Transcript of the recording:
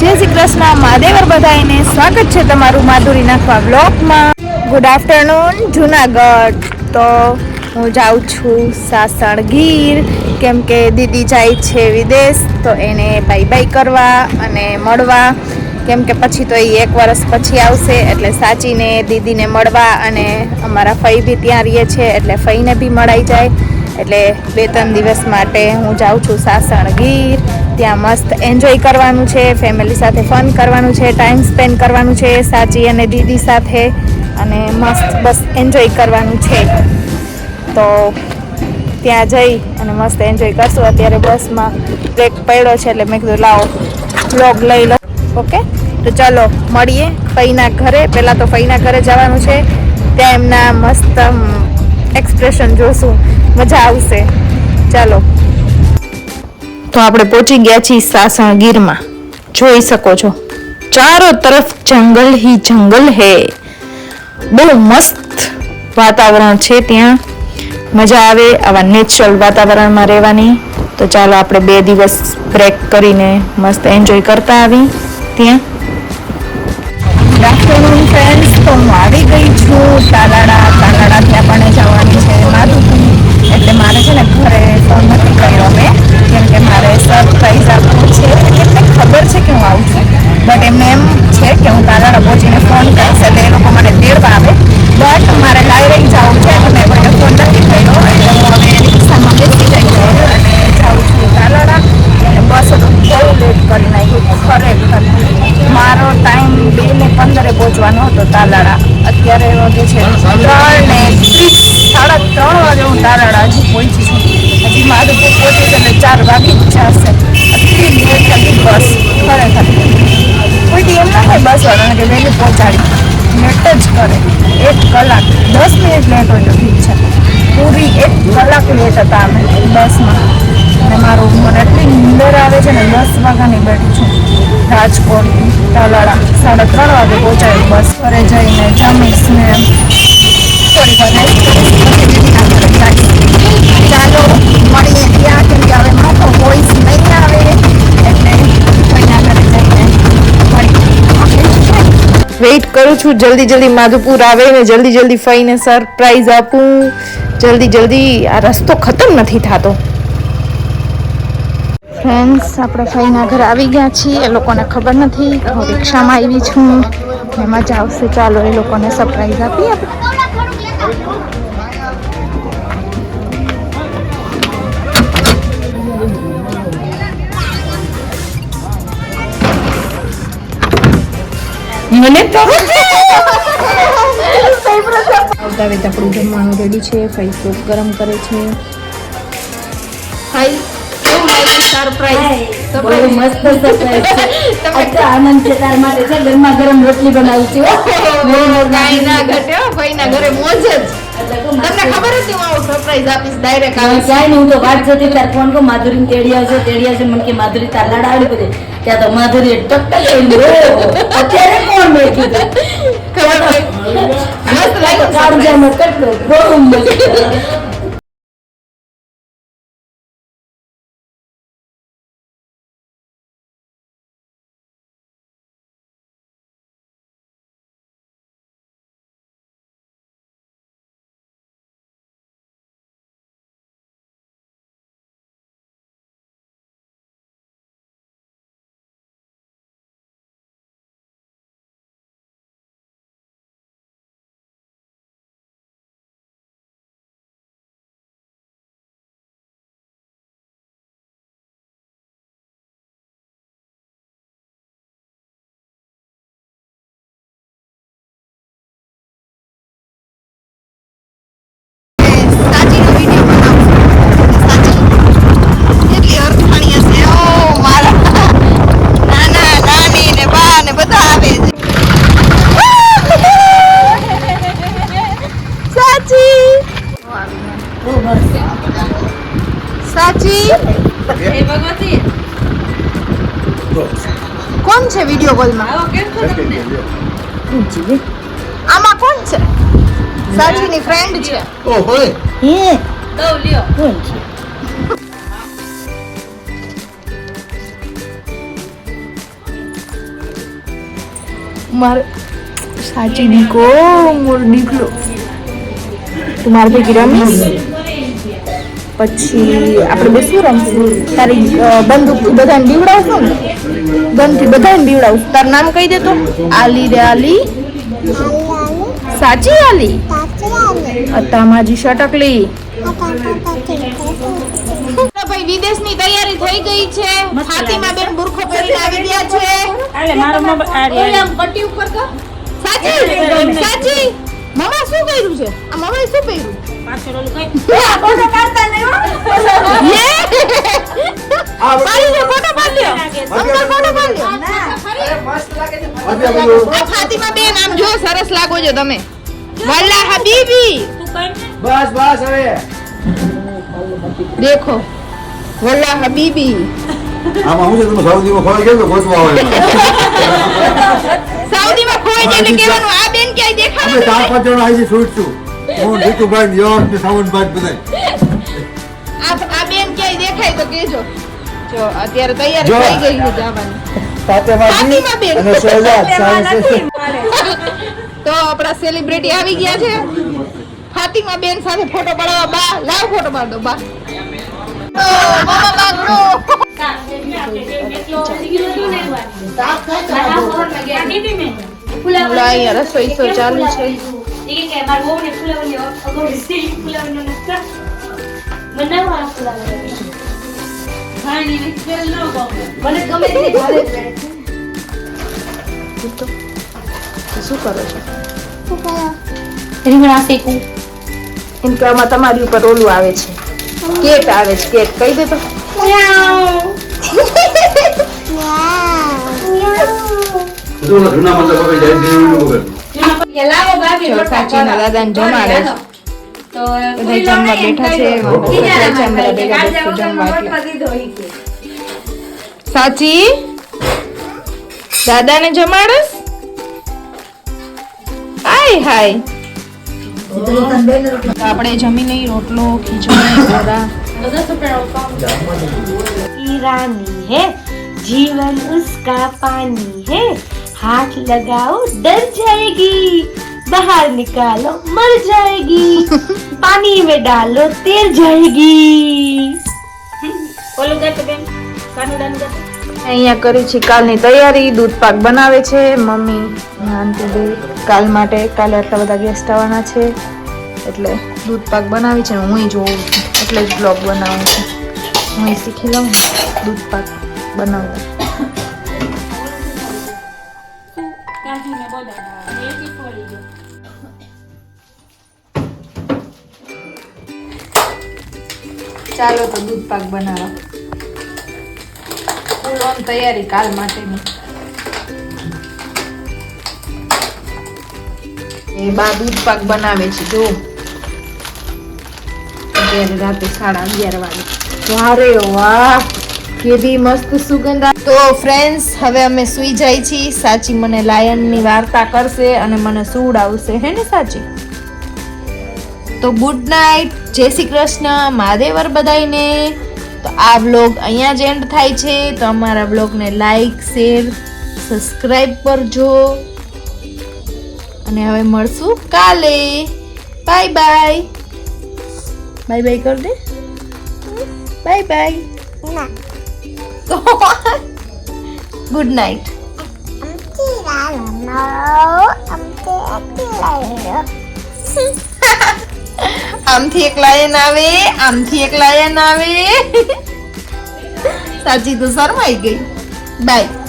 જય શ્રી કૃષ્ણ, મહાદેવર બધાઈને સ્વાગત છે તમારું માધુરી નાખવા બ્લોગમાં ગુડ આફ્ટરનૂન જુનાગઢ. તો હું જાઉં છું સાસણ ગીર કેમ કે દીદી જાય છે વિદેશ, તો એને બાય બાય કરવા અને મળવા. કેમ કે પછી તો એ એક વર્ષ પછી આવશે, એટલે સાચીને દીદીને મળવા અને અમારા ફઈ બી ત્યાં રહીએ છે, એટલે ફઈને બી મળાઈ જાય. એટલે બે ત્રણ દિવસ માટે હું જાઉં છું સાસણ ગીર ત્યાં મસ્ત એન્જોય કરવાનું છે ફેમિલી સાથે ફન કરવાનું છે ટાઈમ સ્પેન્ડ કરવાનું છે, સાચી અને દીદી સાથે અને મસ્ત બસ એન્જોય કરવાનું છે. તો ત્યાં જઈ અને મસ્ત એન્જોય કરશું. અત્યારે બસમાં બ્રેક પડ્યો છે એટલે મેં કીધું, લાવો બ્લોગ લઈ લો ઓકે? તો ચાલો, મળીએ ફઈના ઘરે. પહેલાં તો ફઈના ઘરે જવાનું છે. ત્યાં એમના મસ્ત એક્સપ્રેશન જોશું. મજા આવશે. ચાલો. તો આપણે પહોંચી ગયા છીએ સાસણ ગીરમાં જોઈ શકો છો. ચારો તરફ જંગલ હી જંગલ હે. બહુ મસ્ત વાતાવરણ છે ત્યાં. મજા આવે આવા નેચરલ વાતાવરણમાં રહેવાની. તો ચાલો આપણે બે દિવસ બ્રેક કરીને મસ્ત એન્જોય કરતા આવી ત્યાં. ફ્રેન્ડ્સ તો હું આવી ગઈ છું તાલાડા બટ એમને એમ છે કે હું તાલાડા પહોંચીને ફોન કરીશ એટલે એ લોકો મને તેડવા આવે દી એમ ના હોય બસ વાળાને કે વહેલી પહોંચાડી. લેટ જ કરે. એક કલાક. દસ મિનિટ લેટ હોય તો ઠીક છે. પૂરી એક કલાક લેટ હતા અમે બસમાં. અને મારું ઉંમર એટલી નીંદર આવે છે ને દસ વાગ્યાની બેઠી છું. રાજકોટ, તાલાળા, સાડા ત્રણ વાગે પહોંચાડી. બસ ઘરે જઈને જમીશ ને થોડી વાર. ચાલો, મળીએ ત્યાં કેમ કે હવે માથો વોઇસ નહીં આવે. વેઇટ કરું છું. જલ્દી જલ્દી માધુપુર આવે ને જલ્દી જલ્દી ફઈને સરપ્રાઈઝ આપું. જલ્દી જલ્દી આ રસ્તો ખતમ નથી થતો. ફ્રેન્ડ્સ આપણે ફઈના ઘરે આવી ગયા છીએ. એ લોકોને ખબર નથી. હું રિક્ષામાં આવી છું. એમાં જ આવશે. ચાલો, એ લોકોને સરપ્રાઈઝ આપી આપણે. મને તો. આપણું જમવાનું રેડી છે ફાઈ સૂપ ગરમ કરે છે ફાઈ કેવું લાગ્યું મસ્ત surprise છે. આનંદ છે તાર માટે છે? ગરમા ગરમ રોટલી બનાવું છું. કાંઈ ના ઘટે હો ભાઈના ઘરે મોજ જ. તમને ખબર હતી હું આવું સરપ્રાઈઝ આપીશ ડાયરેક્ટ હવે ક્યાંય નહીં, હું તો વાત જતી તાર ફોન કો માધુરી તેડી છે તેડી છે મને કે માધુરી તાર લાડ આવડી બધે. ત્યાં તો માધુરી ટક ટક અત્યારે કોણ મેં કીધું ખબર મસ્ત લાગ્યું. જામ કેટલો બહુ મસ્ત. સાચી? કોણ છે વીડિયો કોલમાં આમાં કોણ છે? સાચીની ફ્રેન્ડ છે. ઓ હોય. હે. કોણ છે? મારે સાચી દીકો મોર દીકલો તું મારે ભેગી રમીશ પછી આપણે બે શું રમશું. તારી બંદૂકથી બધાને બીવડાવશું ને? ગનથી બધાને બીવડાવશું તારું નામ કહી દે તો? આલી રે આલી. સાચી આલી? અત્તામાજી શટકલી. ભાઈ વિદેશની તૈયારી થઈ ગઈ છે. ફાતિમા બેન બુરખો પહેરીને આવી ગયા છે. અરે મારો મોબાઈલ પટ્ટી ઉપર કર સાચી? સાચી? મમ્મા શું કર્યું છે? આ મમ્માએ શું પહેર્યું? પાછળ ઓલું કઈ? ફોટો કાઢતા નહીં હો. પાડી દે ફોટો પાડી લ્યો અંકલ ફોટો પાડી લ્યો આ ફાતિમા બેન આમ જો સરસ લાગો છો તમે. વલ્લા હબીબી. બસ બસ હવે. દેખો વલ્લા હબીબી. આમાં હું છે તમે સાઉદીમાં ખોવાઈ ગયો ગોતવા આવે સાઉદીમાં ખોવાઈ જાય એટલે કહેવાનું આ બેન ક્યાંય અમે ચાર પાંચ જણા આવી છૂટ છું. હું જીતુભાઈ યશ ને સાવનભાઈ બધા આ આ બેન ક્યાંય દેખાય તો કેજો જો અત્યારે તૈયાર થઈ ગઈ છે જવાની. ફાતિમા બેન. અને શહેજાદ તો આપણા સેલિબ્રિટી આવી ગયા છે. ફાતિમા બેન સાથે ફોટો પડાવવા બા. લાવ ફોટો પાડ દો બા ઓ, મામા બાગડો. ઓલા અહીંયા રસોઈ સો ચાલુ છે મને ગમે તે ભારે જ શું કરો છો રીંગણા શેકું એમ કે આમાં તમારી ઉપર ઓલું આવે છે કેક આવે છે કેક કહી દે તો જૂના જાય કે લાવો ભાભી રોટલા સાચીના દાદાને જમાડે તો કોઈ જમવા બેઠા છે બીજા ભેગા બેસી જમવા સાચી? દાદાને જમાડસ? હાય. હાય આપણે જમી નહીં રોટલો ખીચડી ગોરા ઈરાની હે જીવન ઉસકા પાણી હે. जीवन उसका पानी है हाथ लगाओ डर जाएगी बाहर निकालो मर जाएगी पानी में डालो तैर जाएगी ઓલું ગાતો બેન કાનુડાનું ગાતો અહીંયા કરી છે કાલની તૈયારી દૂધ પાક બનાવે છે મમ્મી આંટી બે કાલ માટે કાલે આટલા બધા ગેસ્ટ આવવાના છે એટલે દૂધ પાક બનાવી છે હું જોઉં છું એટલે જ બ્લોગ બનાવું છું હું શીખી લઉં ને દૂધ પાક બનાવતા ચાલો તો દૂધ પાક ઓન તૈયારી કાલ માટેની. એ બા દૂધ પાક બનાવે છે જો અત્યારે રાતે સાડા અગિયાર વાગે. વારે, વાહ. કેવી મસ્ત સુગંધ તો ફ્રેન્ડ્સ હવે અમે સુઈ જાય છીએ. સાચી મને લાયનની વાર્તા કરશે અને મને સુવડાવશે હે ને સાચી? તો ગુડ નાઇટ જય શ્રી કૃષ્ણ. મહાદેવર બધાઈને તો આ બ્લોગ અહીંયા જ એન્ડ થાય છે. તો અમારા વ્લોગને લાઈક શેર સબસ્ક્રાઈબ કરજો. અને હવે મળશું કાલે. બાય બાય બાય બાય કર દે બાય બાય ગુડ નાઇટ આમથી એક લાયન આવે, આમથી એક લાયન આવે. સાચી તો શરમાઈ ગઈ. બાય